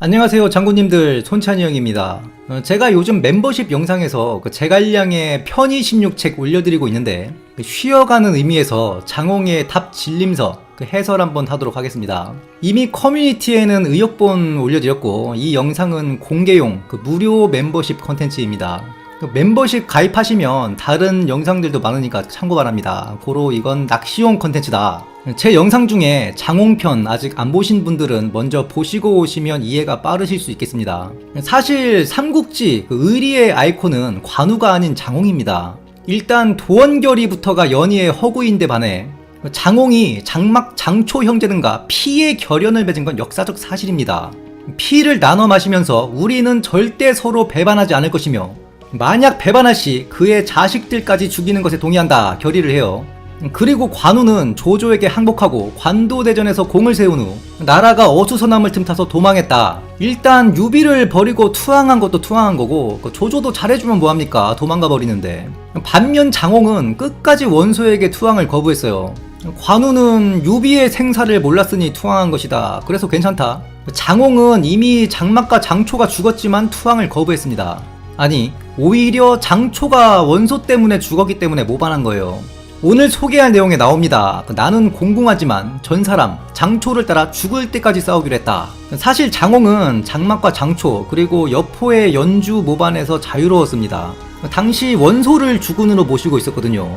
안녕하세요 장군님들. 손찬이 형입니다. 어, 제가 요즘 멤버십 영상에서 그 제갈량의 편의 16책 올려드리고 있는데 그 쉬어가는 의미에서 장홍의 답 진림서 그 해설 한번 하도록 하겠습니다. 이미 커뮤니티에는 의역본 올려드렸고 이 영상은 공개용 그 무료 멤버십 컨텐츠입니다. 그 멤버십 가입하시면 다른 영상들도 많으니까 참고 바랍니다. 고로 이건 낚시용 컨텐츠다. 제 영상 중에 장홍편 아직 안 보신 분들은 먼저 보시고 오시면 이해가 빠르실 수 있겠습니다. 사실 삼국지 그 의리의 아이콘은 관우가 아닌 장홍입니다. 일단 도원결이부터가 연희의 허구인데 반해 장홍이 장막 장초 형제는가 피의 결연을 맺은 건 역사적 사실입니다. 피를 나눠 마시면서 우리는 절대 서로 배반하지 않을 것이며 만약 배반할 시 그의 자식들까지 죽이는 것에 동의한다 결의를 해요. 그리고 관우는 조조에게 항복하고 관도대전에서 공을 세운 후 나라가 어수선함을 틈타서 도망했다. 일단 유비를 버리고 투항한 것도 투항한 거고 그 조조도 잘해주면 뭐합니까 도망가 버리는데 반면 장홍은 끝까지 원소에게 투항을 거부했어요. 관우는 유비의 생사를 몰랐으니 투항한 것이다. 그래서 괜찮다. 장홍은 이미 장막과 장초가 죽었지만 투항을 거부했습니다. 아니 오히려 장초가 원소 때문에 죽었기 때문에 모반한 거예요. 오늘 소개할 내용에 나옵니다. 그 나는 공공하지만 전 사람 장초를 따라 죽을 때까지 싸우기로 했다. 사실 장홍은 장막과 장초 그리고 여포의 연주 모반에서 자유로웠습니다. 당시 원소를 주군으로 모시고 있었거든요.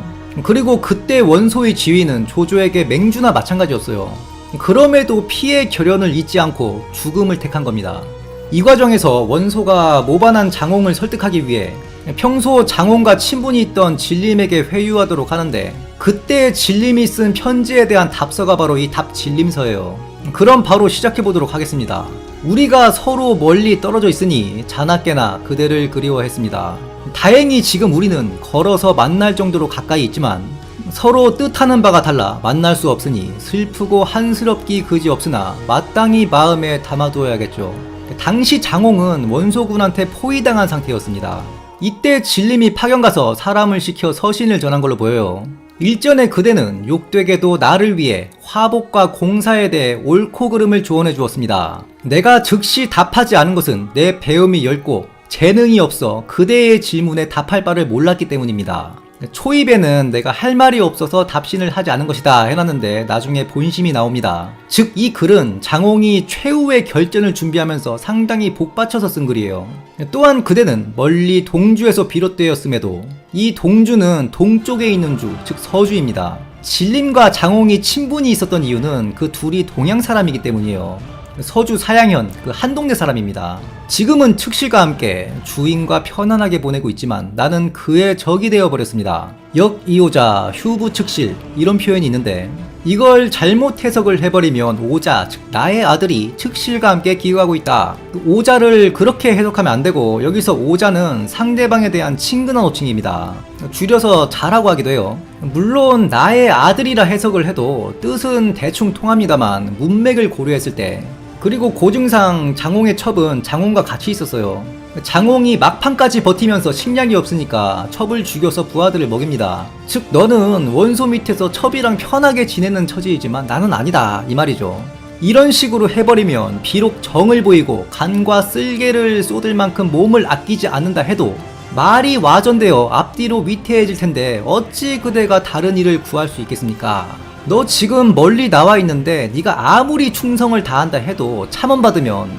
그리고 그때 원소의 지위는 조조에게 맹주나 마찬가지였어요. 그럼에도 피해 결연을 잊지 않고 죽음을 택한 겁니다. 이 과정에서 원소가 모반한 장홍을 설득하기 위해 평소 장홍과 친분이 있던 진림에게 회유하도록 하는데 그때 진림이 쓴 편지에 대한 답서가 바로 이 답 진림서예요. 그럼 바로 시작해 보도록 하겠습니다. 우리가 서로 멀리 떨어져 있으니 자나깨나 그대를 그리워했습니다. 다행히 지금 우리는 걸어서 만날 정도로 가까이 있지만 서로 뜻하는 바가 달라 만날 수 없으니 슬프고 한스럽기 그지없으나 마땅히 마음에 담아두어야겠죠. 당시 장홍은 원소군한테 포위당한 상태였습니다. 이때 진림이 파견 가서 사람을 시켜 서신을 전한 걸로 보여요. 일전에 그대는 욕되게도 나를 위해 화복과 공사에 대해 옳고 그름을 조언해 주었습니다. 내가 즉시 답하지 않은 것은 내 배움이 엷고 재능이 없어 그대의 질문에 답할 바를 몰랐기 때문입니다. 초입에는 내가 할 말이 없어서 답신을 하지 않은 것이다 해놨는데 나중에 본심이 나옵니다. 즉 이 글은 장홍이 최후의 결전을 준비하면서 상당히 복받쳐서 쓴 글이에요. 또한 그대는 멀리 동주에서 비롯되었음에도 이 동주는 동쪽에 있는 주, 즉 서주입니다. 진림과 장홍이 친분이 있었던 이유는 그 둘이 동양 사람이기 때문이에요. 서주 사양현 그 한동네 사람입니다. 지금은 측실과 함께 주인과 편안하게 보내고 있지만 나는 그의 적이 되어 버렸습니다. 역이호자 휴부 측실 이런 표현이 있는데 이걸 잘못 해석을 해버리면 오자 즉 나의 아들이 측실과 함께 기거하고 있다. 그 오자를 그렇게 해석하면 안 되고 여기서 오자는 상대방에 대한 친근한 호칭입니다. 줄여서 자라고 하기도 해요. 물론 나의 아들이라 해석을 해도 뜻은 대충 통합니다만 문맥을 고려했을 때 그리고 고증상 장홍의 첩은 장홍과 같이 있었어요. 장홍이 막판까지 버티면서 식량이 없으니까 첩을 죽여서 부하들을 먹입니다. 즉 너는 원소 밑에서 첩이랑 편하게 지내는 처지이지만 나는 아니다 이 말이죠. 이런 식으로 해버리면 비록 정을 보이고 간과 쓸개를 쏟을 만큼 몸을 아끼지 않는다 해도 말이 와전되어 앞뒤로 위태해질 텐데 어찌 그대가 다른 일을 구할 수 있겠습니까? 너 지금 멀리 나와 있는데 네가 아무리 충성을 다한다 해도 참원받으면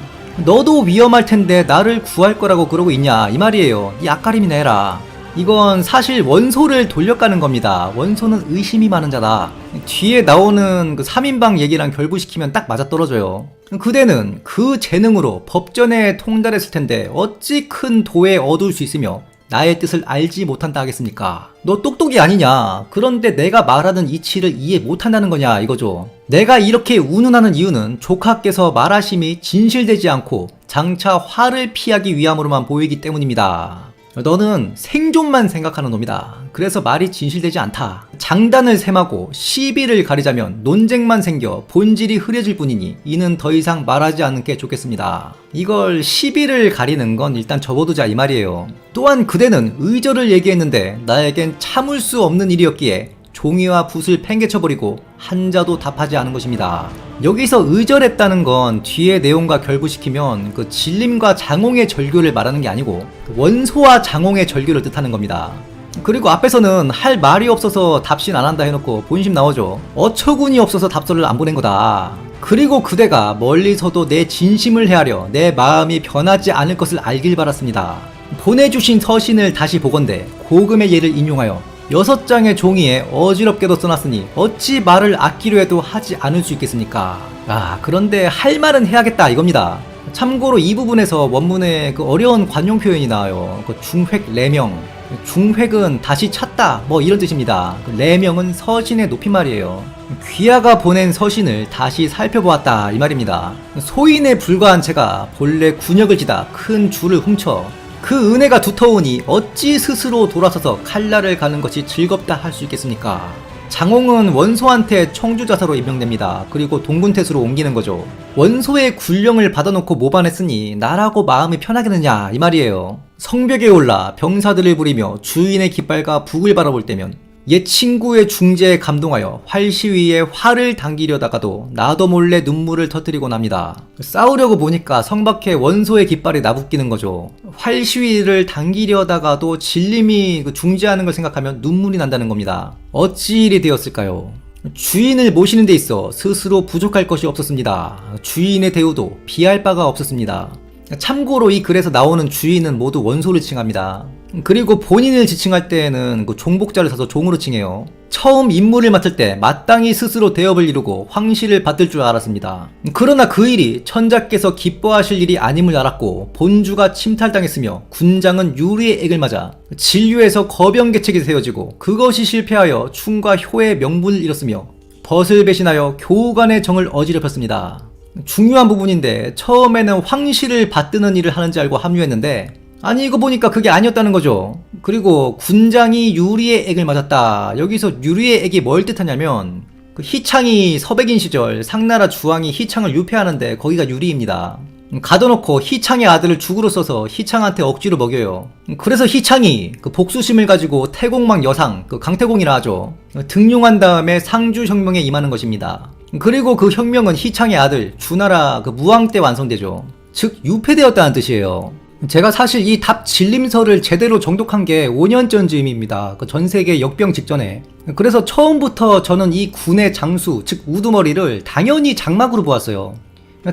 너도 위험할 텐데 나를 구할 거라고 그러고 있냐 이 말이에요. 이 앞가림이나 해라. 이건 사실 원소를 돌려가는 겁니다. 원소는 의심이 많은 자다. 뒤에 나오는 그 3인방 얘기랑 결부시키면 딱 맞아떨어져요. 그대는 그 재능으로 법전에 통달했을 텐데 어찌 큰 도에 얻을 수 있으며 나의 뜻을 알지 못한다 하겠습니까? 너 똑똑이 아니냐? 그런데 내가 말하는 이치를 이해 못한다는 거냐 이거죠. 내가 이렇게 운운하는 이유는 조카께서 말하심이 진실되지 않고 장차 화를 피하기 위함으로만 보이기 때문입니다. 너는 생존만 생각하는 놈이다. 그래서 말이 진실되지 않다. 장단을 셈하고 시비를 가리자면 논쟁만 생겨 본질이 흐려질 뿐이니 이는 더 이상 말하지 않는 게 좋겠습니다. 이걸 시비를 가리는 건 일단 접어두자 이 말이에요. 또한 그대는 의절을 얘기했는데 나에겐 참을 수 없는 일이었기에 종이와 붓을 팽개쳐버리고 한자도 답하지 않은 것입니다. 여기서 의절했다는 건 뒤의 내용과 결부시키면 그 진림과 장홍의 절교를 말하는 게 아니고 그 원소와 장홍의 절교를 뜻하는 겁니다. 그리고 앞에서는 할 말이 없어서 답신 안 한다 해놓고 본심 나오죠. 어처구니 없어서 답서를 안 보낸 거다. 그리고 그대가 멀리서도 내 진심을 헤아려 내 마음이 변하지 않을 것을 알길 바랐습니다. 보내주신 서신을 다시 보건대 고금의 예를 인용하여 여섯 장의 종이에 어지럽게도 써놨으니 어찌 말을 아끼려 해도 하지 않을 수 있겠습니까? 아 그런데 할 말은 해야겠다 이겁니다. 참고로 이 부분에서 원문에 그 어려운 관용 표현이 나와요. 그 중획 레명. 중획은 다시 찾다 뭐 이런 뜻입니다. 그 레명은 서신의 높임말이에요. 귀하가 보낸 서신을 다시 살펴보았다 이 말입니다. 소인에 불과한 채가 본래 군역을 지다 큰 줄을 훔쳐 그 은혜가 두터우니 어찌 스스로 돌아서서 칼날을 가는 것이 즐겁다 할 수 있겠습니까? 장홍은 원소한테 청주자사로 임명됩니다. 그리고 동군태수로 옮기는 거죠. 원소의 군령을 받아놓고 모반했으니 나라고 마음이 편하겠느냐 이 말이에요. 성벽에 올라 병사들을 부리며 주인의 깃발과 북을 바라볼 때면 옛 친구의 중재에 감동하여 활시 위에 활을 당기려다가도 나도 몰래 눈물을 터뜨리곤 합니다. 싸우려고 보니까 성 밖에 원소의 깃발이 나붙기는 거죠. 활시위를 당기려다가도 진림이 그 중재하는 걸 생각하면 눈물이 난다는 겁니다. 어찌 일이 되었을까요? 주인을 모시는 데 있어 스스로 부족할 것이 없었습니다. 주인의 대우도 비할 바가 없었습니다. 참고로 이 글에서 나오는 주인은 모두 원소를 칭합니다. 그리고 본인을 지칭할 때에는 그 종복자를 사서 종으로 칭해요. 처음 임무를 맡을 때 마땅히 스스로 대업을 이루고 황실을 받을 줄 알았습니다. 그러나 그 일이 천자께서 기뻐하실 일이 아님을 알았고 본주가 침탈당했으며 군장은 유리의 액을 맞아 진류에서 거병개책이 세워지고 그것이 실패하여 충과 효의 명분을 잃었으며 벗을 배신하여 교우간의 정을 어지럽혔습니다. 중요한 부분인데 처음에는 황실을 받드는 일을 하는지 알고 합류했는데 아니 이거 보니까 그게 아니었다는 거죠. 그리고 군장이 유리의 액을 맞았다. 여기서 유리의 액이 뭘 뜻하냐면 그 희창이 서백인 시절 상나라 주왕이 희창을 유폐하는데 거기가 유리입니다. 가둬놓고 희창의 아들을 죽으로 써서 희창한테 억지로 먹여요. 그래서 희창이 그 복수심을 가지고 태공망 여상, 그 강태공이라 하죠. 등용한 다음에 상주 혁명에 임하는 것입니다. 그리고 그 혁명은 희창의 아들 주나라 그 무왕 때 완성되죠. 즉 유폐되었다는 뜻이에요. 제가 사실 이 답 진림서를 제대로 정독한 게 5년 전쯤입니다. 그 전 세계 역병 직전에. 그래서 처음부터 저는 이 군의 장수, 즉 우두머리를 당연히 장막으로 보았어요.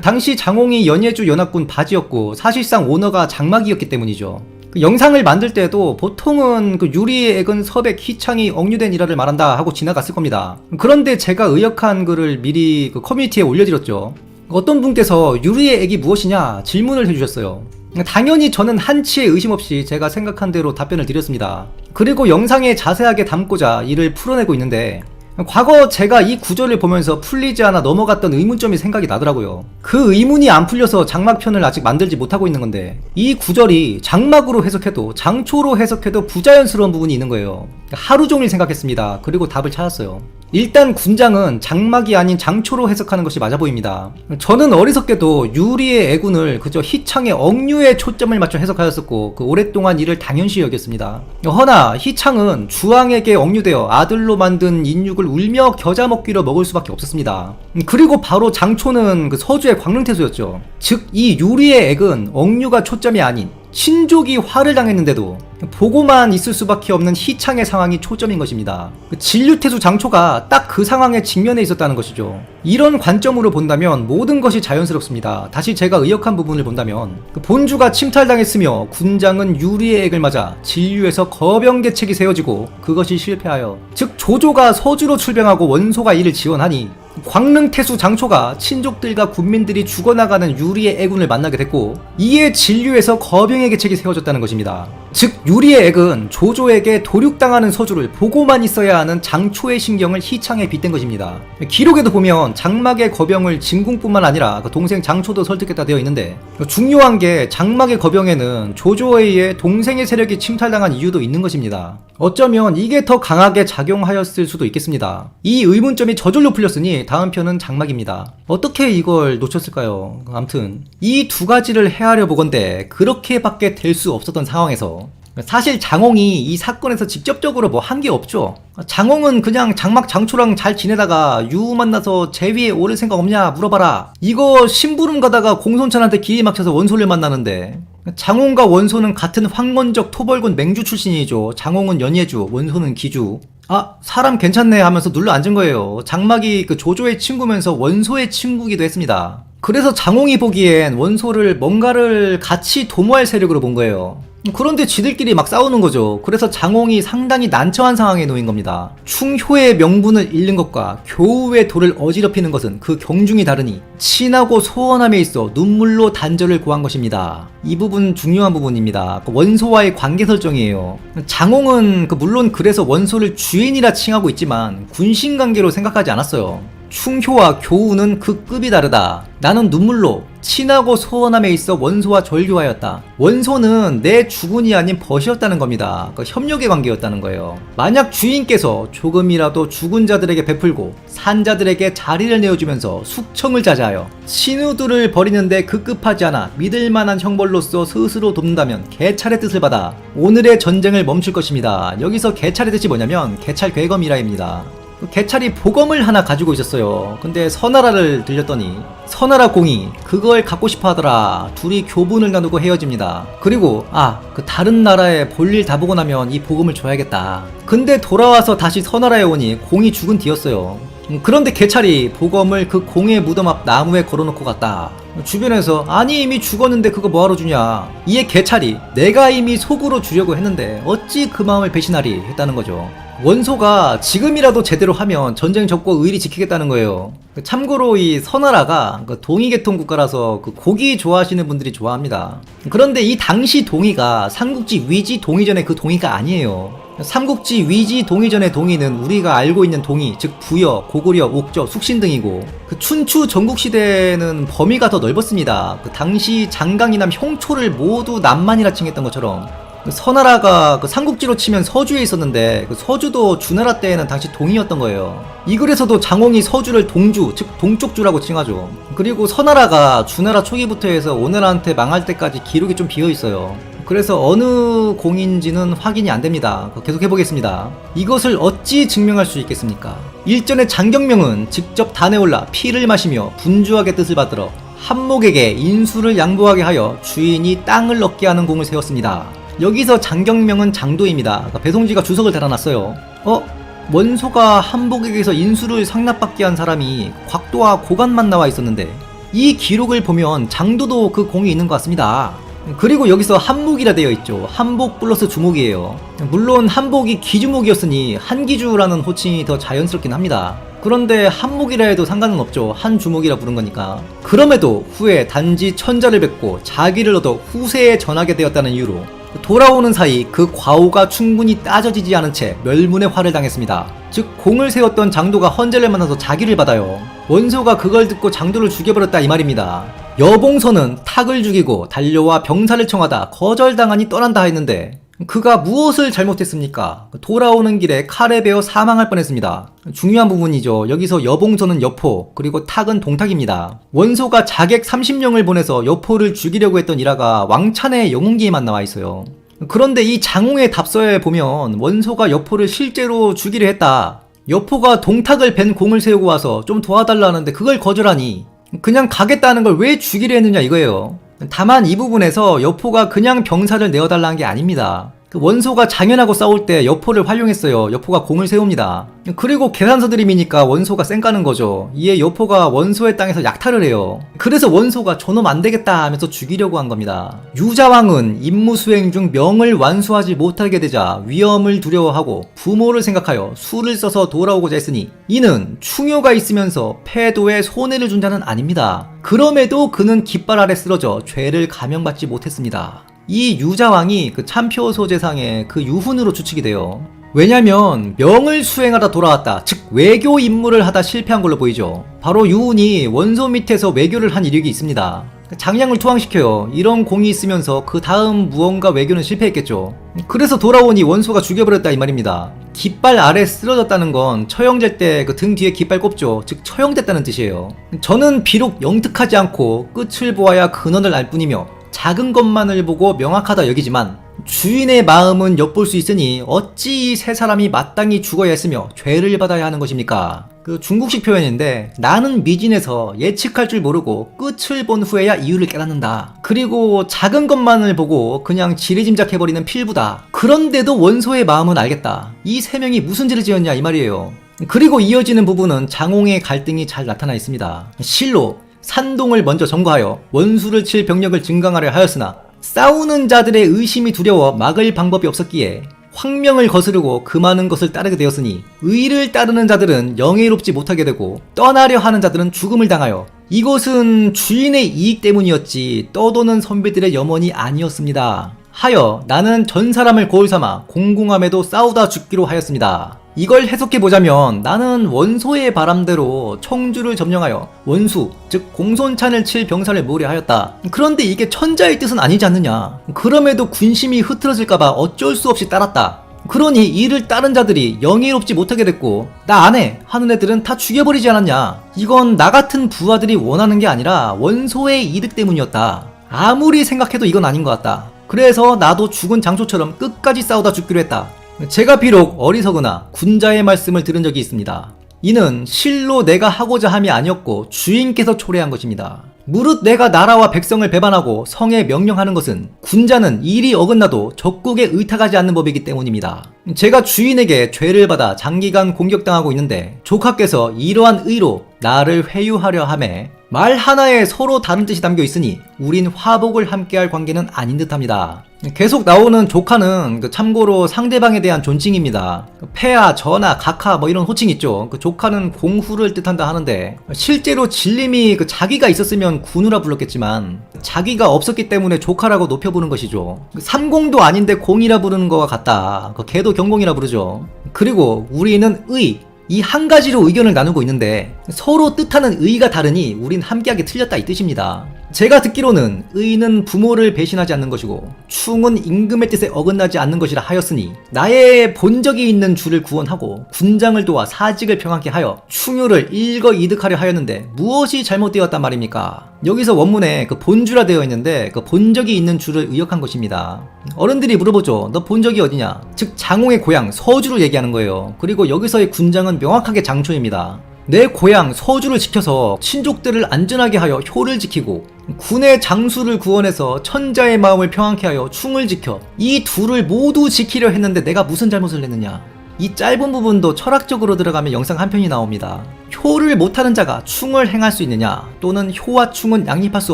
당시 장홍이 연예주 연합군 바지였고 사실상 오너가 장막이었기 때문이죠. 그 영상을 만들 때도 보통은 그 유리의 액은 서백 희창이 억류된 일화를 말한다 하고 지나갔을 겁니다. 그런데 제가 의역한 글을 미리 그 커뮤니티에 올려드렸죠. 어떤 분께서 유리의 액이 무엇이냐 질문을 해주셨어요. 당연히 저는 한치의 의심 없이 제가 생각한 대로 답변을 드렸습니다. 그리고 영상에 자세하게 담고자 이를 풀어내고 있는데 과거 제가 이 구절을 보면서 풀리지 않아 넘어갔던 의문점이 생각이 나더라고요. 그 의문이 안 풀려서 장막편을 아직 만들지 못하고 있는 건데 이 구절이 장막으로 해석해도 장초로 해석해도 부자연스러운 부분이 있는 거예요. 하루 종일 생각했습니다. 그리고 답을 찾았어요. 일단 군장은 장막이 아닌 장초로 해석하는 것이 맞아 보입니다. 저는 어리석게도 유리의 애군을 그저 희창의 억류에 초점을 맞춰 해석하였었고 그 오랫동안 이를 당연시 여겼습니다. 허나 희창은 주왕에게 억류되어 아들로 만든 인육을 울며 겨자 먹기로 먹을 수밖에 없었습니다. 그리고 바로 장초는 그 서주의 광릉태수였죠. 즉 이 유리의 액은 억류가 초점이 아닌 친족이 화를 당했는데도 보고만 있을 수밖에 없는 희창의 상황이 초점인 것입니다. 그 진류태수 장초가 딱 그 상황에 직면해 있었다는 것이죠. 이런 관점으로 본다면 모든 것이 자연스럽습니다. 다시 제가 의역한 부분을 본다면 그 본주가 침탈당했으며 군장은 유리의 액을 맞아 진류에서 거병개책이 세워지고 그것이 실패하여 즉 조조가 서주로 출병하고 원소가 이를 지원하니 광릉 태수 장초가 친족들과 군민들이 죽어나가는 유리의 애군을 만나게 됐고 이에 진류에서 거병의 계책이 세워졌다는 것입니다. 즉 유리의 액은 조조에게 도륙당하는 서주를 보고만 있어야 하는 장초의 신경을 희창에 빗댄 것입니다. 기록에도 보면 장막의 거병을 진궁뿐만 아니라 그 동생 장초도 설득했다 되어 있는데 중요한 게 장막의 거병에는 조조에 의해 동생의 세력이 침탈당한 이유도 있는 것입니다. 어쩌면 이게 더 강하게 작용하였을 수도 있겠습니다. 이 의문점이 저절로 풀렸으니 다음 편은 장막입니다. 어떻게 이걸 놓쳤을까요? 암튼 이 두 가지를 헤아려 보건대 그렇게밖에 될 수 없었던 상황에서 사실 장홍이 이 사건에서 직접적으로 뭐 한 게 없죠. 장홍은 그냥 장막 장초랑 잘 지내다가 유 만나서 제 위에 오를 생각 없냐 물어봐라. 이거 심부름 가다가 공손찬한테 길이 막혀서 원소를 만나는데 장홍과 원소는 같은 황건적 토벌군 맹주 출신이죠. 장홍은 연예주, 원소는 기주. 아, 사람 괜찮네 하면서 눌러 앉은 거예요. 장막이 그 조조의 친구면서 원소의 친구기도 했습니다. 그래서 장홍이 보기엔 원소를 뭔가를 같이 도모할 세력으로 본 거예요. 그런데 지들끼리 막 싸우는 거죠. 그래서 장홍이 상당히 난처한 상황에 놓인 겁니다. 충효의 명분을 잃는 것과 교우의 도를 어지럽히는 것은 그 경중이 다르니 친하고 소원함에 있어 눈물로 단절을 구한 것입니다. 이 부분 중요한 부분입니다. 그 원소와의 관계 설정이에요. 장홍은 그 물론 그래서 원소를 주인이라 칭하고 있지만 군신 관계로 생각하지 않았어요. 충효와 교우는 그 급이 다르다. 나는 눈물로 친하고 소원함에 있어 원소와 절교하였다. 원소는 내 주군이 아닌 벗이었다는 겁니다. 그 협력의 관계였다는 거예요. 만약 주인께서 조금이라도 죽은 자들에게 베풀고 산 자들에게 자리를 내어주면서 숙청을 자제하여 신우들을 버리는데 급급하지 않아 믿을 만한 형벌로서 스스로 돕는다면 개찰의 뜻을 받아 오늘의 전쟁을 멈출 것입니다. 여기서 개찰의 뜻이 뭐냐면 개찰 괴검이라입니다. 그 개찰이 보검을 하나 가지고 있었어요. 근데 선하라를 들렸더니 선하라 공이 그걸 갖고 싶어 하더라. 둘이 교분을 나누고 헤어집니다. 그리고 아, 그 다른 나라에 볼일 다 보고 나면 이 보검을 줘야겠다. 근데 돌아와서 다시 선하라에 오니 공이 죽은 뒤였어요. 음, 그런데 개찰이 보검을 그 공의 무덤 앞 나무에 걸어놓고 갔다. 주변에서 아니 이미 죽었는데 그거 뭐하러 주냐 이에 개찰이 내가 이미 속으로 주려고 했는데 어찌 그 마음을 배신하리 했다는 거죠 원소가 지금이라도 제대로 하면 전쟁 접고 의리 지키겠다는 거예요. 참고로 이 선나라가 그 동이계통 국가라서 그 고기 좋아하시는 분들이 좋아합니다. 그런데 이 당시 동이가 삼국지 위지 동이전의 그 동이가 아니에요. 삼국지 위지 동이전의 동이는 우리가 알고 있는 동이 즉 부여, 고구려, 옥저, 숙신 등이고 그 춘추 전국시대는 범위가 더 넓었습니다. 그 당시 장강이남 형초를 모두 남만이라 칭했던 것처럼 그 서나라가 그 삼국지로 치면 서주에 있었는데 그 서주도 주나라 때에는 당시 동이었던 거예요. 이 글에서도 장홍이 서주를 동주 즉 동쪽주라고 칭하죠. 그리고 서나라가 주나라 초기부터 해서 오늘한테 망할 때까지 기록이 좀 비어 있어요. 그래서 어느 공인지는 확인이 안 됩니다. 계속 해보겠습니다. 이것을 어찌 증명할 수 있겠습니까? 일전에 장경명은 직접 단에 올라 피를 마시며 분주하게 뜻을 받들어 한목에게 인수를 양보하게 하여 주인이 땅을 얻게 하는 공을 세웠습니다. 여기서 장경명은 장도입니다. 그러니까 배송지가 주석을 달아놨어요. 어? 원소가 한복에게서 인수를 상납받게 한 사람이 곽도와 고관만 나와 있었는데 이 기록을 보면 장도도 그 공이 있는 것 같습니다. 그리고 여기서 한목이라 되어 있죠. 한복 플러스 주목이에요. 물론 한복이 기주목이었으니 한기주라는 호칭이 더 자연스럽긴 합니다. 그런데 한목이라 해도 상관은 없죠. 한 주목이라 부른 거니까. 그럼에도 후에 단지 천자를 뵙고 자기를 얻어 후세에 전하게 되었다는 이유로 돌아오는 사이 그 과오가 충분히 따져지지 않은 채 멸문의 화를 당했습니다. 즉 공을 세웠던 장도가 헌재를 만나서 자기를 받아요. 원소가 그걸 듣고 장도를 죽여버렸다 이 말입니다. 여봉선은 탁을 죽이고 달려와 병사를 청하다 거절당하니 떠난다 했는데 그가 무엇을 잘못했습니까? 돌아오는 길에 칼에 베어 사망할 뻔했습니다. 중요한 부분이죠. 여기서 여봉선은 여포, 그리고 탁은 동탁입니다. 원소가 자객 30명을 보내서 여포를 죽이려고 했던 일화가 왕찬의 영웅기에만 나와 있어요. 그런데 이 장웅의 답서에 보면 원소가 여포를 실제로 죽이려 했다. 여포가 동탁을 벤 공을 세우고 와서 좀 도와달라는데 그걸 거절하니 그냥 가겠다는 걸 왜 죽이려 했느냐 이거예요. 다만 이 부분에서 여포가 그냥 병사를 내어달라는 게 아닙니다. 그 원소가 장현하고 싸울 때 여포를 활용했어요. 여포가 공을 세웁니다. 그리고 계산서 드림이니까 원소가 쌩까는 거죠. 이에 여포가 원소의 땅에서 약탈을 해요. 그래서 원소가 저놈 안 되겠다 하면서 죽이려고 한 겁니다. 유자왕은 임무 수행 중 명을 완수하지 못하게 되자 위험을 두려워하고 부모를 생각하여 수를 써서 돌아오고자 했으니 이는 충효가 있으면서 패도에 손해를 준 자는 아닙니다. 그럼에도 그는 깃발 아래 쓰러져 죄를 감형받지 못했습니다. 이 유자왕이 그 참표 소재상의 그 유훈으로 추측이 돼요. 왜냐면 명을 수행하다 돌아왔다. 즉 외교 임무를 하다 실패한 걸로 보이죠. 바로 유훈이 원소 밑에서 외교를 한 이력이 있습니다. 장량을 투항시켜요. 이런 공이 있으면서 그 다음 무언가 외교는 실패했겠죠. 그래서 돌아오니 원소가 죽여버렸다 이 말입니다. 깃발 아래 쓰러졌다는 건 처형될 때 그 등 뒤에 깃발 꼽죠. 즉 처형됐다는 뜻이에요. 저는 비록 영특하지 않고 끝을 보아야 근원을 알 뿐이며 작은 것만을 보고 명확하다 여기지만 주인의 마음은 엿볼 수 있으니 어찌 이 세 사람이 마땅히 죽어야 했으며 죄를 받아야 하는 것입니까? 그 중국식 표현인데 나는 미진해서 예측할 줄 모르고 끝을 본 후에야 이유를 깨닫는다. 그리고 작은 것만을 보고 그냥 지리짐작해버리는 필부다. 그런데도 원소의 마음은 알겠다. 이 세 명이 무슨 죄를 지었냐 이 말이에요. 그리고 이어지는 부분은 장홍의 갈등이 잘 나타나 있습니다. 실로 산동을 먼저 점거하여 원수를 칠 병력을 증강하려 하였으나 싸우는 자들의 의심이 두려워 막을 방법이 없었기에 황명을 거스르고 그 많은 것을 따르게 되었으니 의를 따르는 자들은 영예롭지 못하게 되고 떠나려 하는 자들은 죽음을 당하여 이것은 주인의 이익 때문이었지 떠도는 선비들의 염원이 아니었습니다. 하여 나는 전 사람을 고을 삼아 공공함에도 싸우다 죽기로 하였습니다. 이걸 해석해보자면 나는 원소의 바람대로 청주를 점령하여 원수, 즉 공손찬을 칠 병사를 모으려 하였다. 그런데 이게 천자의 뜻은 아니지 않느냐. 그럼에도 군심이 흐트러질까봐 어쩔 수 없이 따랐다. 그러니 이를 따른 자들이 영예롭지 못하게 됐고 나 안해 하는 애들은 다 죽여버리지 않았냐. 이건 나 같은 부하들이 원하는 게 아니라 원소의 이득 때문이었다. 아무리 생각해도 이건 아닌 것 같다. 그래서 나도 죽은 장소처럼 끝까지 싸우다 죽기로 했다. 제가 비록 어리석으나 군자의 말씀을 들은 적이 있습니다. 이는 실로 내가 하고자 함이 아니었고 주인께서 초래한 것입니다. 무릇 내가 나라와 백성을 배반하고 성에 명령하는 것은 군자는 일이 어긋나도 적국에 의탁하지 않는 법이기 때문입니다. 제가 주인에게 죄를 받아 장기간 공격당하고 있는데 조카께서 이러한 의로 나를 회유하려 함에 말 하나에 서로 다른 뜻이 담겨 있으니 우린 화복을 함께할 관계는 아닌 듯합니다. 계속 나오는 조카는 그 참고로 상대방에 대한 존칭입니다. 그 폐하, 전하, 각하 뭐 이런 호칭 있죠. 그 조카는 공후를 뜻한다 하는데 실제로 진림이 그 자기가 있었으면 군우라 불렀겠지만 자기가 없었기 때문에 조카라고 높여부는 것이죠. 그 삼공도 아닌데 공이라 부르는 거와 같다. 그 개도 경공이라 부르죠. 그리고 우리는 의, 이 한 가지로 의견을 나누고 있는데 서로 뜻하는 의가 다르니 우린 함께하기 틀렸다 이 뜻입니다. 제가 듣기로는 의는 부모를 배신하지 않는 것이고 충은 임금의 뜻에 어긋나지 않는 것이라 하였으니 나의 본적이 있는 주를 구원하고 군장을 도와 사직을 평안케 하여 충효를 일거 이득하려 하였는데 무엇이 잘못되었단 말입니까? 여기서 원문에 그 본주라 되어 있는데 그 본적이 있는 주를 의역한 것입니다. 어른들이 물어보죠. 너 본적이 어디냐? 즉 장홍의 고향 서주를 얘기하는 거예요. 그리고 여기서의 군장은 명확하게 장초입니다. 내 고향 서주를 지켜서 친족들을 안전하게 하여 효를 지키고 군의 장수를 구원해서 천자의 마음을 평안케 하여 충을 지켜 이 둘을 모두 지키려 했는데 내가 무슨 잘못을 했느냐 이 짧은 부분도 철학적으로 들어가면 영상 한 편이 나옵니다 효를 못하는 자가 충을 행할 수 있느냐 또는 효와 충은 양립할 수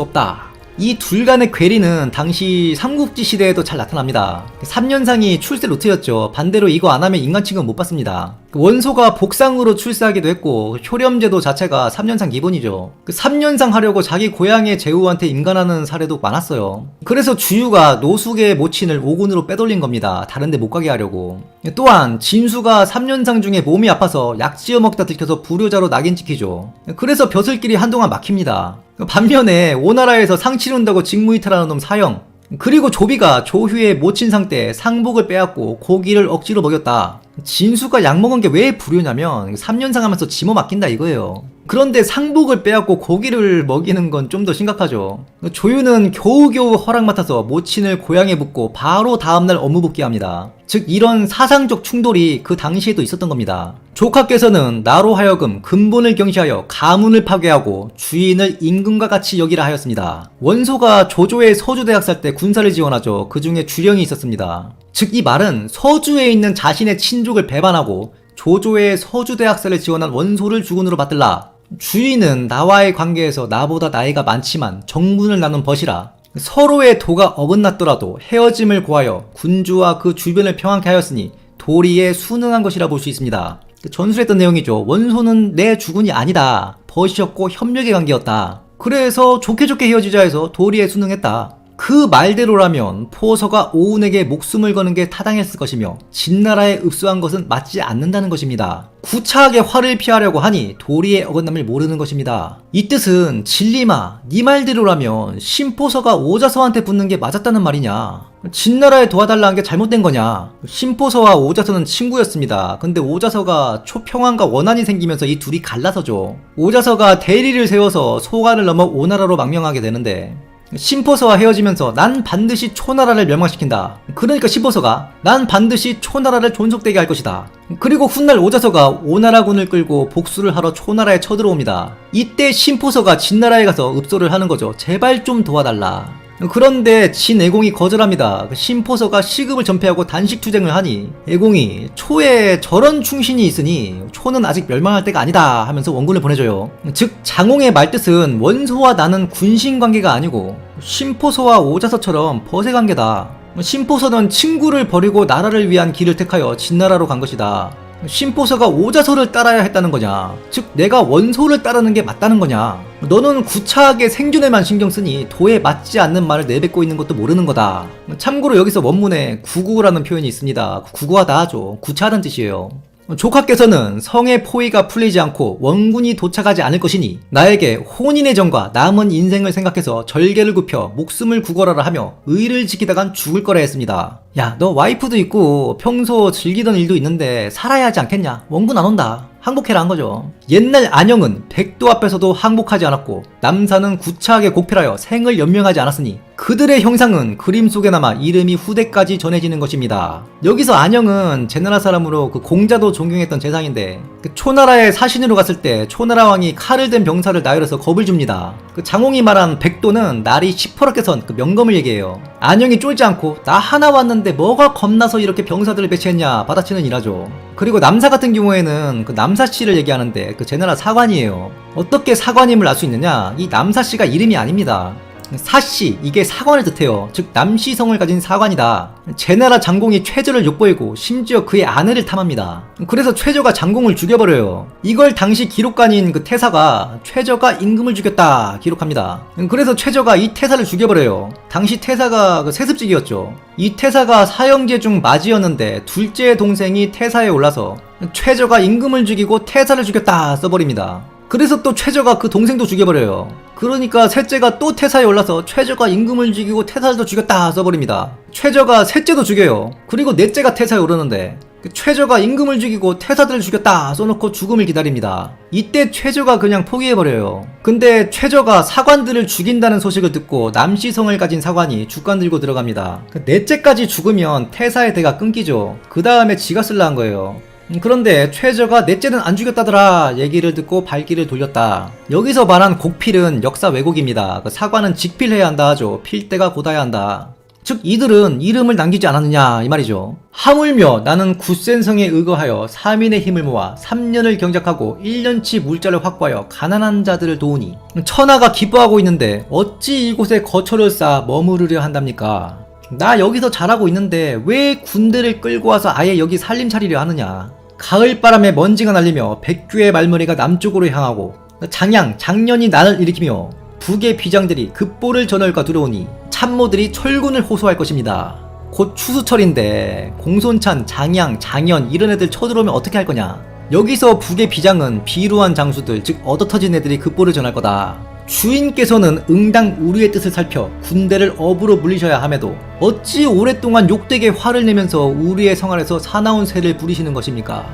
없다 이둘 간의 괴리는 당시 삼국지 시대에도 잘 나타납니다. 3년상이 출세 루트였죠. 반대로 이거 안 하면 인간 취급 못 받습니다. 그 원소가 복상으로 출세하기도 했고 효렴제도 자체가 3년상 기본이죠. 그 3년상 하려고 자기 고향의 제후한테 임관하는 사례도 많았어요. 그래서 주유가 노숙의 모친을 오군으로 빼돌린 겁니다. 다른데 못 가게 하려고. 또한 진수가 3년상 중에 몸이 아파서 약 지어 먹다 들켜서 불효자로 낙인 찍히죠. 그래서 벼슬길이 한동안 막힙니다. 반면에 오나라에서 상 치른다고 직무이탈하는 놈 사형 그리고 조비가 조휴의 모친상 때 상복을 빼앗고 고기를 억지로 먹였다. 진수가 약 먹은 게 왜 불효냐면 3년상 하면서 지모 맡긴다 이거예요. 그런데 상복을 빼앗고 고기를 먹이는 건 좀 더 심각하죠. 조유는 겨우겨우 허락 맡아서 모친을 고향에 묻고 바로 다음날 업무 복귀합니다. 즉 이런 사상적 충돌이 그 당시에도 있었던 겁니다. 조카께서는 나로 하여금 근본을 경시하여 가문을 파괴하고 주인을 임금과 같이 여기라 하였습니다. 원소가 조조의 서주 대학 살 때 군사를 지원하죠. 그 중에 주령이 있었습니다. 즉 이 말은 서주에 있는 자신의 친족을 배반하고 조조의 서주 대학살을 지원한 원소를 주군으로 받들라. 주인은 나와의 관계에서 나보다 나이가 많지만 정분을 나눈 벗이라 서로의 도가 어긋났더라도 헤어짐을 고하여 군주와 그 주변을 평안케 하였으니 도리에 순응한 것이라 볼 수 있습니다. 전술했던 내용이죠. 원소는 내 주군이 아니다. 벗이었고 협력의 관계였다. 그래서 좋게 좋게 헤어지자 해서 도리에 순응했다. 그 말대로라면 포서가 오운에게 목숨을 거는 게 타당했을 것이며 진나라에 읍수한 것은 맞지 않는다는 것입니다. 구차하게 화를 피하려고 하니 도리의 어긋남을 모르는 것입니다. 이 뜻은 진리마, 네 말대로라면 신포서가 오자서한테 붙는 게 맞았다는 말이냐? 진나라에 도와달라는 게 잘못된 거냐? 신포서와 오자서는 친구였습니다. 근데 오자서가 초평안과 원한이 생기면서 이 둘이 갈라서죠. 오자서가 대리를 세워서 소관을 넘어 오나라로 망명하게 되는데 심포서와 헤어지면서 난 반드시 초나라를 멸망시킨다. 그러니까 심포서가 난 반드시 초나라를 존속되게 할 것이다. 그리고 훗날 오자서가 오나라군을 끌고 복수를 하러 초나라에 쳐들어옵니다. 이때 심포서가 진나라에 가서 읍소를 하는 거죠. 제발 좀 도와달라. 그런데 진 애공이 거절합니다. 그 심포서가 시급을 전폐하고 단식 투쟁을 하니 애공이 초에 저런 충신이 있으니 초는 아직 멸망할 때가 아니다 하면서 원군을 보내줘요. 즉 장홍의 말뜻은 원소와 나는 군신 관계가 아니고 심포서와 오자서처럼 버세 관계다. 심포서는 친구를 버리고 나라를 위한 길을 택하여 진나라로 간 것이다. 심포서가 오자서를 따라야 했다는 거냐? 즉 내가 원소를 따르는 게 맞다는 거냐? 너는 구차하게 생존에만 신경 쓰니 도에 맞지 않는 말을 내뱉고 있는 것도 모르는 거다. 참고로 여기서 원문에 구구라는 표현이 있습니다. 구구하다 하죠. 구차하다는 뜻이에요. 조카께서는 성의 포위가 풀리지 않고 원군이 도착하지 않을 것이니 나에게 혼인의 정과 남은 인생을 생각해서 절개를 굽혀 목숨을 구걸하라 하며 의를 지키다간 죽을 거라 했습니다. 야, 너 와이프도 있고 평소 즐기던 일도 있는데 살아야 하지 않겠냐? 원군 안 온다. 항복해라 한 거죠. 옛날 안영은 백도 앞에서도 항복하지 않았고 남사는 구차하게 곡필하여 생을 연명하지 않았으니 그들의 형상은 그림 속에 남아 이름이 후대까지 전해지는 것입니다. 여기서 안영은 제나라 사람으로 그 공자도 존경했던 재상인데 그 초나라의 사신으로 갔을 때 초나라 왕이 칼을 든 병사를 나열해서 겁을 줍니다. 그 장홍이 말한 백도는 날이 시퍼렇게 선 그 명검을 얘기해요. 안영이 쫄지 않고 나 하나 왔는데 뭐가 겁나서 이렇게 병사들을 배치했냐 받아치는 일하죠. 그리고 남사 같은 경우에는 그 남사 씨를 얘기하는데 그 제나라 사관이에요. 어떻게 사관임을 알 수 있느냐? 이 남사 씨가 이름이 아닙니다. 사씨 이게 사관을 뜻해요. 즉 남시성을 가진 사관이다. 제나라 장공이 최저를 욕보이고 심지어 그의 아내를 탐합니다. 그래서 최저가 장공을 죽여버려요. 이걸 당시 기록관인 그 태사가 최저가 임금을 죽였다 기록합니다. 그래서 최저가 이 태사를 죽여버려요. 당시 태사가 그 세습직이었죠. 이 태사가 사형제 중 맞이였는데 둘째 동생이 태사에 올라서 최저가 임금을 죽이고 태사를 죽였다 써버립니다. 그래서 또 최저가 그 동생도 죽여버려요. 그러니까 셋째가 또 태사에 올라서 최저가 임금을 죽이고 태사도 죽였다 써버립니다. 최저가 셋째도 죽여요. 그리고 넷째가 태사에 오르는데 그 최저가 임금을 죽이고 태사들을 죽였다 써놓고 죽음을 기다립니다. 이때 최저가 그냥 포기해버려요. 근데 최저가 사관들을 죽인다는 소식을 듣고 남시성을 가진 사관이 죽관 들고 들어갑니다. 그 넷째까지 죽으면 태사의 대가 끊기죠. 그 다음에 지가 쓸라 한 거예요. 음, 그런데 최저가 넷째는 안 죽였다더라 얘기를 듣고 발길을 돌렸다. 여기서 말한 곡필은 역사 왜곡입니다. 그 사과는 직필해야 한다 하죠. 필 때가 곧아야 한다. 즉 이들은 이름을 남기지 않았느냐 이 말이죠. 하물며 나는 굳센성에 의거하여 3인의 힘을 모아 3년을 경작하고 1년치 물자를 확보하여 가난한 자들을 도우니 천하가 기뻐하고 있는데 어찌 이곳에 거처를 쌓아 머무르려 한답니까? 나 여기서 잘하고 있는데 왜 군대를 끌고 와서 아예 여기 살림 차리려 하느냐? 가을바람에 먼지가 날리며 백규의 말머리가 남쪽으로 향하고 장양, 장년이 난을 일으키며 북의 비장들이 급보를 전할까 두려우니 참모들이 철군을 호소할 것입니다. 곧 추수철인데 공손찬, 장양, 장현 이런 애들 쳐들어오면 어떻게 할 거냐? 여기서 북의 비장은 비루한 장수들 즉 얻어터진 애들이 급보를 전할 거다. 주인께서는 응당 우리의 뜻을 살펴 군대를 업으로 물리셔야 함에도 어찌 오랫동안 욕되게 화를 내면서 우리의 성 안에서 사나운 새를 부리시는 것입니까?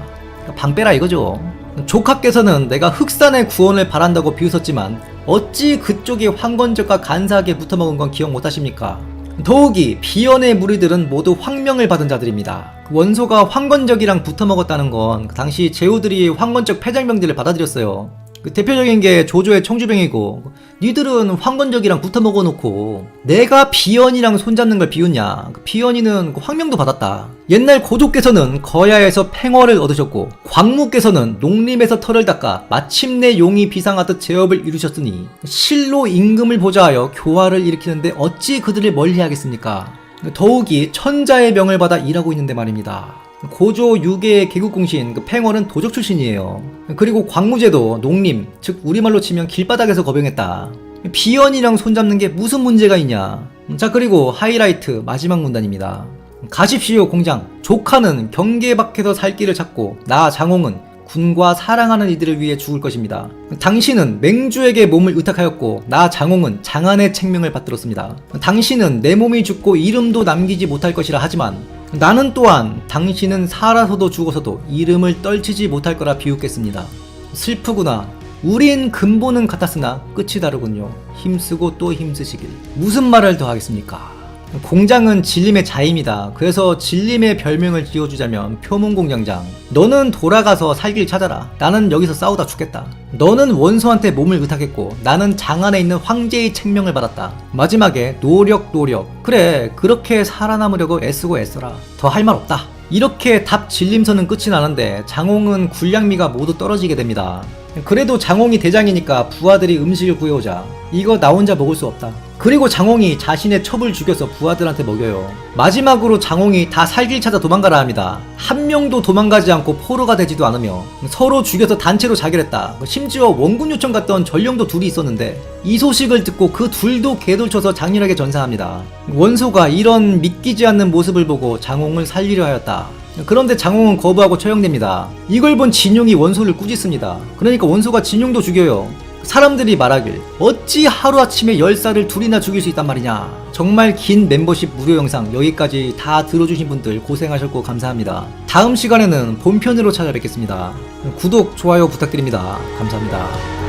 방빼라 이거죠. 조카께서는 내가 흑산의 구원을 바란다고 비웃었지만 어찌 그쪽이 황건적과 간사하게 붙어먹은 건 기억 못하십니까? 더욱이 비연의 무리들은 모두 황명을 받은 자들입니다. 그 원소가 황건적이랑 붙어먹었다는 건 당시 제후들이 황건적 패장병들을 받아들였어요. 그 대표적인 게 조조의 청주병이고 니들은 황건적이랑 붙어 먹어놓고 내가 비연이랑 손잡는 걸 비웃냐? 그 비연이는 그 황명도 받았다. 옛날 고조께서는 거야에서 팽어를 얻으셨고 광무께서는 농림에서 털을 닦아 마침내 용이 비상하듯 제업을 이루셨으니 실로 임금을 보좌하여 교화를 일으키는데 어찌 그들을 멀리하겠습니까? 더욱이 천자의 명을 받아 일하고 있는데 말입니다 고조 6의 개국공신 그 팽월은 도적 출신이에요. 그리고 광무제도 농림, 즉 우리말로 치면 길바닥에서 거병했다. 비연이랑 손잡는 게 무슨 문제가 있냐. 자 그리고 하이라이트 마지막 문단입니다. 가십시오 공장. 조카는 경계 밖에서 살 길을 찾고 나 장홍은 군과 사랑하는 이들을 위해 죽을 것입니다. 당신은 맹주에게 몸을 의탁하였고 나 장홍은 장안의 책명을 받들었습니다. 당신은 내 몸이 죽고 이름도 남기지 못할 것이라 하지만 나는 또한 당신은 살아서도 죽어서도 이름을 떨치지 못할 거라 비웃겠습니다. 슬프구나. 우린 근본은 같았으나 끝이 다르군요. 힘쓰고 또 힘쓰시길. 무슨 말을 더 하겠습니까? 공장은 진림의 자임이다. 그래서 진림의 별명을 지어주자면 표문공장장. 너는 돌아가서 살길 찾아라. 나는 여기서 싸우다 죽겠다. 너는 원소한테 몸을 의탁했고 나는 장 안에 있는 황제의 책명을 받았다. 마지막에 노력 노력. 그래 그렇게 살아남으려고 애쓰고 애써라. 더 할 말 없다. 이렇게 답 진림서는 끝이 나는데 장홍은 군량미가 모두 떨어지게 됩니다. 그래도 장홍이 대장이니까 부하들이 음식을 구해오자. 이거 나 혼자 먹을 수 없다. 그리고 장홍이 자신의 첩을 죽여서 부하들한테 먹여요. 마지막으로 장홍이 다 살길 찾아 도망가라 합니다. 한 명도 도망가지 않고 포로가 되지도 않으며 서로 죽여서 단체로 자결했다. 심지어 원군 요청 갔던 전령도 둘이 있었는데 이 소식을 듣고 그 둘도 개돌쳐서 장렬하게 전사합니다. 원소가 이런 믿기지 않는 모습을 보고 장홍을 살리려 하였다. 그런데 장홍은 거부하고 처형됩니다. 이걸 본 진용이 원소를 꾸짖습니다. 그러니까 원소가 진용도 죽여요. 사람들이 말하길 어찌 하루아침에 10살을 둘이나 죽일 수 있단 말이냐. 정말 긴 멤버십 무료 영상 여기까지 다 들어주신 분들 고생하셨고 감사합니다. 다음 시간에는 본편으로 찾아뵙겠습니다. 구독 좋아요 부탁드립니다. 감사합니다